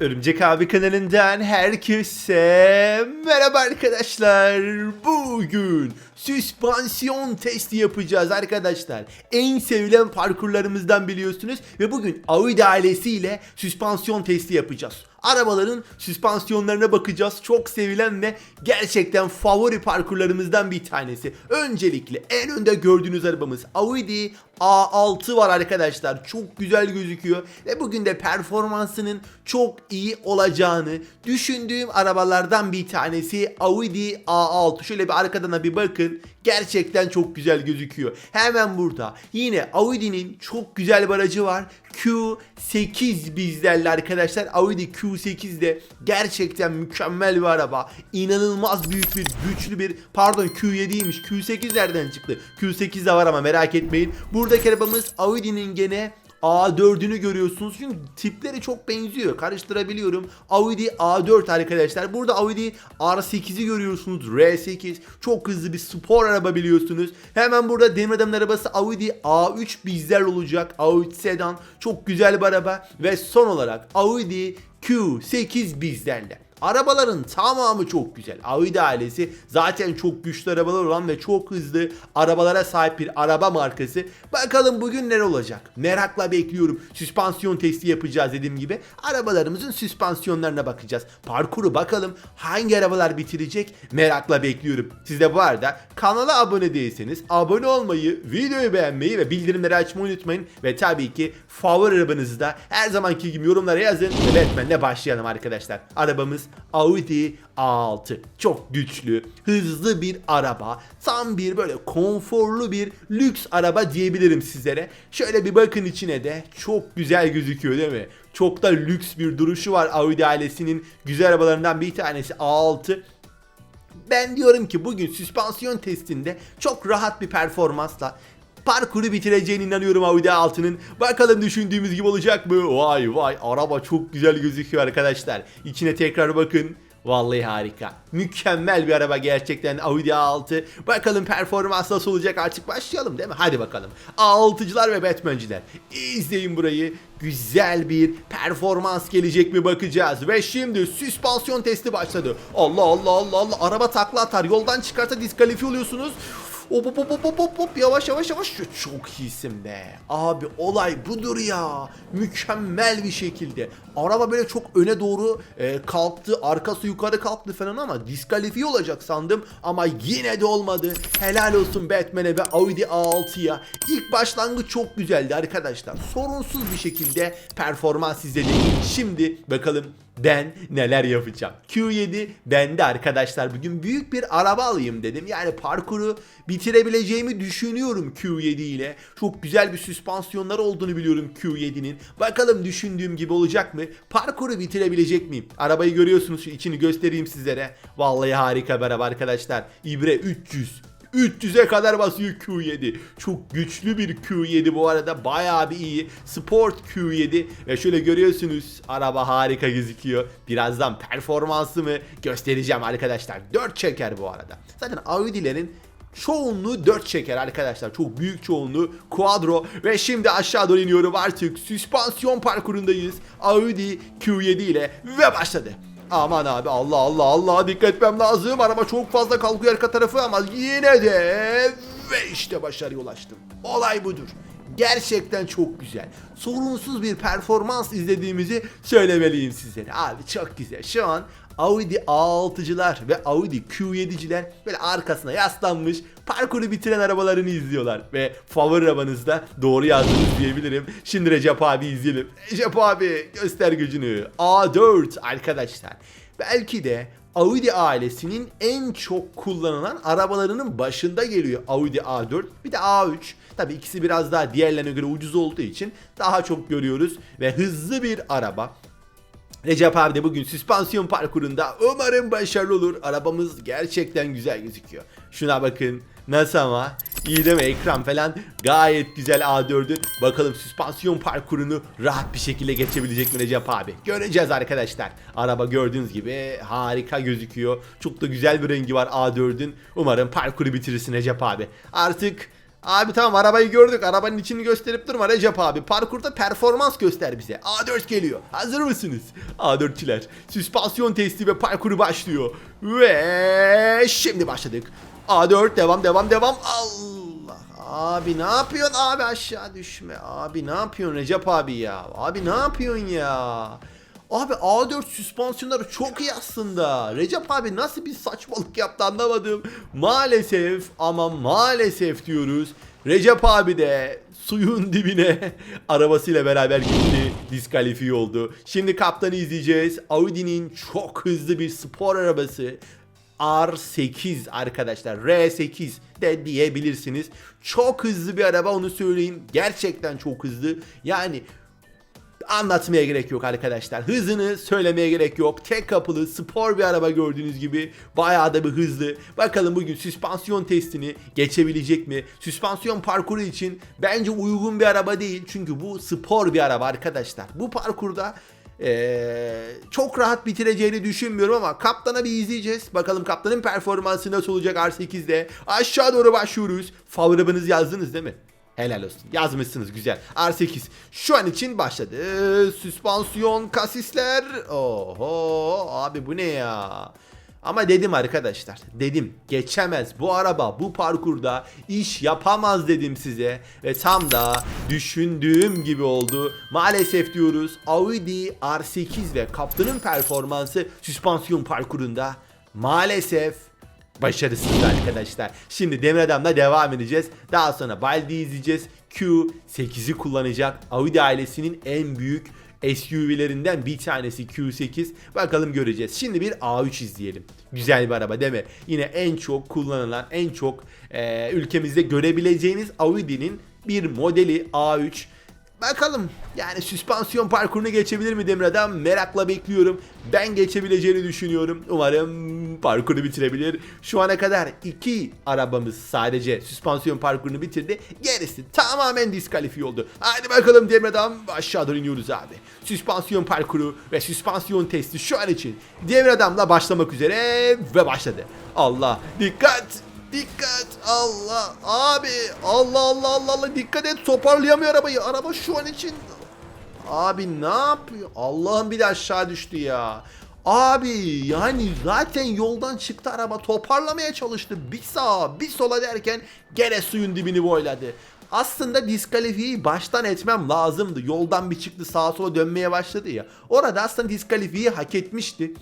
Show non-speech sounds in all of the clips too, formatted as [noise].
Örümcek abi kanalından herkese merhaba arkadaşlar. Bugün süspansiyon testi yapacağız arkadaşlar. En sevilen parkurlarımızdan biliyorsunuz ve bugün Audi ailesiyle süspansiyon testi yapacağız. Arabaların süspansiyonlarına bakacağız. Çok sevilen ve gerçekten favori parkurlarımızdan bir tanesi. Öncelikle en önde gördüğünüz arabamız Audi A6 var arkadaşlar. Çok güzel gözüküyor ve bugün de performansının çok iyi olacağını düşündüğüm arabalardan bir tanesi Audi A6. Şöyle bir arkadan da bir bakın. Gerçekten çok güzel gözüküyor. Hemen burada yine Audi'nin çok güzel bir aracı var. Q8 bizlerle arkadaşlar. Audi Q8 de gerçekten mükemmel bir araba. İnanılmaz büyük bir, güçlü bir, pardon Q7'ymiş. Q8 nereden çıktı? Q8 de var ama merak etmeyin. Buradaki arabamız Audi'nin gene A4'ünü görüyorsunuz çünkü tipleri çok benziyor. Karıştırabiliyorum. Audi A4 arkadaşlar. Burada Audi R8'i görüyorsunuz. R8 çok hızlı bir spor araba biliyorsunuz. Hemen burada demir adamın arabası Audi A3 bizler olacak. A3 sedan çok güzel bir araba ve son olarak Audi Q8 bizlerle. Arabaların tamamı çok güzel. Audi ailesi zaten çok güçlü arabalar olan ve çok hızlı arabalara sahip bir araba markası. Bakalım bugün ne olacak? Merakla bekliyorum. Süspansiyon testi yapacağız dediğim gibi. Arabalarımızın süspansiyonlarına bakacağız. Parkuru bakalım hangi arabalar bitirecek? Merakla bekliyorum. Siz de bu arada kanala abone değilseniz abone olmayı, videoyu beğenmeyi ve bildirimleri açmayı unutmayın. Ve tabii ki favori arabanızı da her zamanki gibi yorumlara yazın. Ve Batman'le başlayalım arkadaşlar. Arabamız Audi A6. Çok güçlü, hızlı bir araba. Tam bir böyle konforlu bir lüks araba diyebilirim sizlere. Şöyle bir bakın içine de çok güzel gözüküyor değil mi? Çok da lüks bir duruşu var Audi ailesinin güzel arabalarından bir tanesi A6. Ben diyorum ki bugün süspansiyon testinde çok rahat bir performansla parkuru bitireceğine inanıyorum Audi A6'nın. Bakalım düşündüğümüz gibi olacak mı? Vay vay araba çok güzel gözüküyor arkadaşlar. İçine tekrar bakın. Vallahi harika. Mükemmel bir araba gerçekten Audi A6. Bakalım performans nasıl olacak artık başlayalım değil mi? Hadi bakalım. A6'cılar ve Batman'ciler. İzleyin burayı. Güzel bir performans gelecek mi bakacağız. Ve şimdi süspansiyon testi başladı. Allah Allah Allah Allah. Araba takla atar. Yoldan çıkarsa diskalifiye oluyorsunuz. Hop hop hop hop hop hop yavaş yavaş yavaş çok iyisin be. Abi olay budur ya. Mükemmel bir şekilde. Araba böyle çok öne doğru e, kalktı. Arkası yukarı kalktı falan ama diskalifiye olacak sandım. Ama yine de olmadı. Helal olsun Batman'e ve Audi A6'ya. İlk başlangıç çok güzeldi arkadaşlar. Sorunsuz bir şekilde performans izledik. Şimdi bakalım ben neler yapacağım. Q7 bende arkadaşlar bugün büyük bir araba alayım dedim. Yani parkuru bitirebileceğimi düşünüyorum Q7 ile. Çok güzel bir süspansiyonlar olduğunu biliyorum Q7'nin. Bakalım düşündüğüm gibi olacak mı? Parkuru bitirebilecek miyim? Arabayı görüyorsunuz şu içini göstereyim sizlere. Vallahi harika bir araba arkadaşlar. İbre 300. 300'e kadar basıyor Q7. Çok güçlü bir Q7 bu arada. Bayağı bir iyi. Sport Q7 ve şöyle görüyorsunuz araba harika gözüküyor. Birazdan performansımı göstereceğim arkadaşlar. 4 çeker bu arada. Zaten Audi'lerin çoğunluğu 4 çeker arkadaşlar. Çok büyük çoğunluğu Quadro ve şimdi aşağı doğru iniyorum artık. Süspansiyon parkurundayız. Audi Q7 ile ve başladı. Aman abi Allah Allah Allah dikkat etmem lazım. Araba çok fazla kalkıyor arka tarafı ama yine de ve işte başarıya ulaştım. Olay budur. Gerçekten çok güzel. Sorunsuz bir performans izlediğimizi söylemeliyim sizlere. Abi çok güzel. Şu an Audi A6'cılar ve Audi Q7'ciler böyle arkasına yaslanmış parkuru bitiren arabalarını izliyorlar. Ve favori arabanızda doğru yazdınız diyebilirim. Şimdi Recep abi izleyelim. Recep abi göster gücünü. A4 arkadaşlar. Belki de Audi ailesinin en çok kullanılan arabalarının başında geliyor Audi A4 bir de A3. Tabi ikisi biraz daha diğerlerine göre ucuz olduğu için daha çok görüyoruz ve hızlı bir araba. Recep abi de bugün süspansiyon parkurunda umarım başarılı olur. Arabamız gerçekten güzel gözüküyor. Şuna bakın nasıl ama iyi değil mi ekran falan gayet güzel A4'ün. Bakalım süspansiyon parkurunu rahat bir şekilde geçebilecek mi Recep abi? Göreceğiz arkadaşlar. Araba gördüğünüz gibi harika gözüküyor. Çok da güzel bir rengi var A4'ün. Umarım parkuru bitirirsin Recep abi. Artık Abi tamam arabayı gördük. Arabanın içini gösterip durma Recep abi. Parkurda performans göster bize. A4 geliyor. Hazır mısınız? A4'çiler. Süspansiyon testi ve parkuru başlıyor. Ve şimdi başladık. A4 devam devam devam. Allah. Abi ne yapıyorsun abi aşağı düşme. Abi ne yapıyorsun Recep abi ya? Abi ne yapıyorsun ya? Abi A4 süspansiyonları çok iyi aslında. Recep abi nasıl bir saçmalık yaptı anlamadım. Maalesef ama maalesef diyoruz. Recep abi de suyun [laughs] dibine arabasıyla beraber gitti. Diskalifiye oldu. Şimdi kaptanı izleyeceğiz. Audi'nin çok hızlı bir spor arabası. R8 arkadaşlar. R8 de diyebilirsiniz. Çok hızlı bir araba onu söyleyeyim. Gerçekten çok hızlı. Yani anlatmaya gerek yok arkadaşlar. Hızını söylemeye gerek yok. Tek kapılı spor bir araba gördüğünüz gibi bayağı da bir hızlı. Bakalım bugün süspansiyon testini geçebilecek mi? Süspansiyon parkuru için bence uygun bir araba değil. Çünkü bu spor bir araba arkadaşlar. Bu parkurda ee, çok rahat bitireceğini düşünmüyorum ama kaptana bir izleyeceğiz. Bakalım kaptanın performansı nasıl olacak R8'de. Aşağı doğru başlıyoruz. Favoribanız yazdınız değil mi? Helal olsun. Yazmışsınız güzel. R8 şu an için başladı. Süspansiyon, kasisler. Oho abi bu ne ya? Ama dedim arkadaşlar. Dedim geçemez. Bu araba bu parkurda iş yapamaz dedim size. Ve tam da düşündüğüm gibi oldu. Maalesef diyoruz Audi R8 ve kaptanın performansı süspansiyon parkurunda maalesef başarısız arkadaşlar. Şimdi Demir Adam'la devam edeceğiz. Daha sonra Baldi izleyeceğiz. Q8'i kullanacak. Audi ailesinin en büyük SUV'lerinden bir tanesi Q8. Bakalım göreceğiz. Şimdi bir A3 izleyelim. Güzel bir araba değil mi? Yine en çok kullanılan, en çok e, ülkemizde görebileceğiniz Audi'nin bir modeli A3. Bakalım yani süspansiyon parkurunu geçebilir mi Demir Adam? Merakla bekliyorum. Ben geçebileceğini düşünüyorum. Umarım parkuru bitirebilir. Şu ana kadar iki arabamız sadece süspansiyon parkurunu bitirdi. Gerisi tamamen diskalifiye oldu. Hadi bakalım Demir Adam aşağı doğru iniyoruz abi. Süspansiyon parkuru ve süspansiyon testi şu an için Demir Adam'la başlamak üzere ve başladı. Allah dikkat Dikkat! Allah! Abi! Allah Allah Allah Allah! Dikkat et toparlayamıyor arabayı. Araba şu an için Abi ne yapıyor? Allah'ım bir de aşağı düştü ya. Abi yani zaten yoldan çıktı araba toparlamaya çalıştı. Bir sağa bir sola derken gene suyun dibini boyladı. Aslında diskalifiyeyi baştan etmem lazımdı. Yoldan bir çıktı sağa sola dönmeye başladı ya. Orada aslında diskalifiyeyi hak etmişti.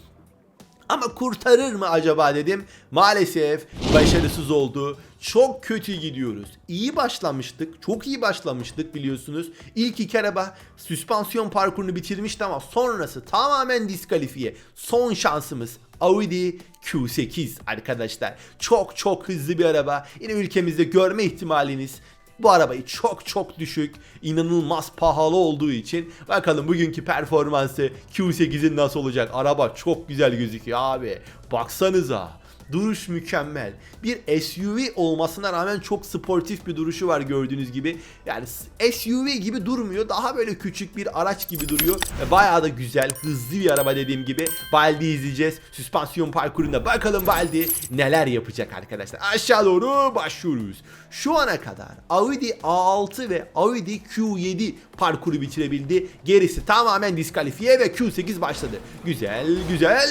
Ama kurtarır mı acaba dedim. Maalesef başarısız oldu. Çok kötü gidiyoruz. İyi başlamıştık. Çok iyi başlamıştık biliyorsunuz. İlk iki araba süspansiyon parkurunu bitirmişti ama sonrası tamamen diskalifiye. Son şansımız Audi Q8 arkadaşlar. Çok çok hızlı bir araba. Yine ülkemizde görme ihtimaliniz bu arabayı çok çok düşük, inanılmaz pahalı olduğu için bakalım bugünkü performansı Q8'in nasıl olacak? Araba çok güzel gözüküyor abi. Baksanıza. Duruş mükemmel. Bir SUV olmasına rağmen çok sportif bir duruşu var gördüğünüz gibi. Yani SUV gibi durmuyor. Daha böyle küçük bir araç gibi duruyor. Ve bayağı da güzel, hızlı bir araba dediğim gibi. Baldi izleyeceğiz. Süspansiyon parkurunda bakalım Baldi neler yapacak arkadaşlar. Aşağı doğru başlıyoruz. Şu ana kadar Audi A6 ve Audi Q7 parkuru bitirebildi. Gerisi tamamen diskalifiye ve Q8 başladı. Güzel, güzel.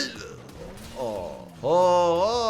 Oh.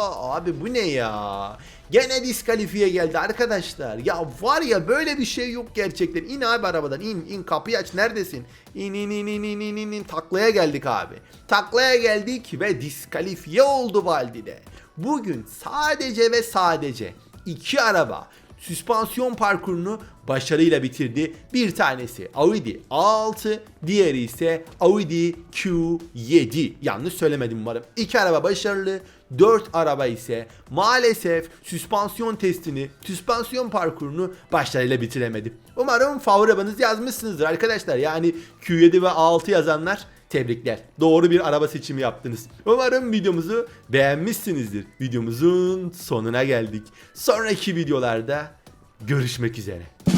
Oo, abi bu ne ya? Gene diskalifiye geldi arkadaşlar. Ya var ya böyle bir şey yok gerçekten. İn abi arabadan in in kapıyı aç neredesin? İn in in in in in in, in. taklaya geldik abi. Taklaya geldik ve diskalifiye oldu Valdi'de. Bugün sadece ve sadece iki araba süspansiyon parkurunu başarıyla bitirdi. Bir tanesi Audi A6, diğeri ise Audi Q7. Yanlış söylemedim umarım. İki araba başarılı, 4 araba ise maalesef süspansiyon testini, süspansiyon parkurunu başarıyla bitiremedi. Umarım favori yazmışsınızdır arkadaşlar. Yani Q7 ve A6 yazanlar Tebrikler. Doğru bir araba seçimi yaptınız. Umarım videomuzu beğenmişsinizdir. Videomuzun sonuna geldik. Sonraki videolarda görüşmek üzere.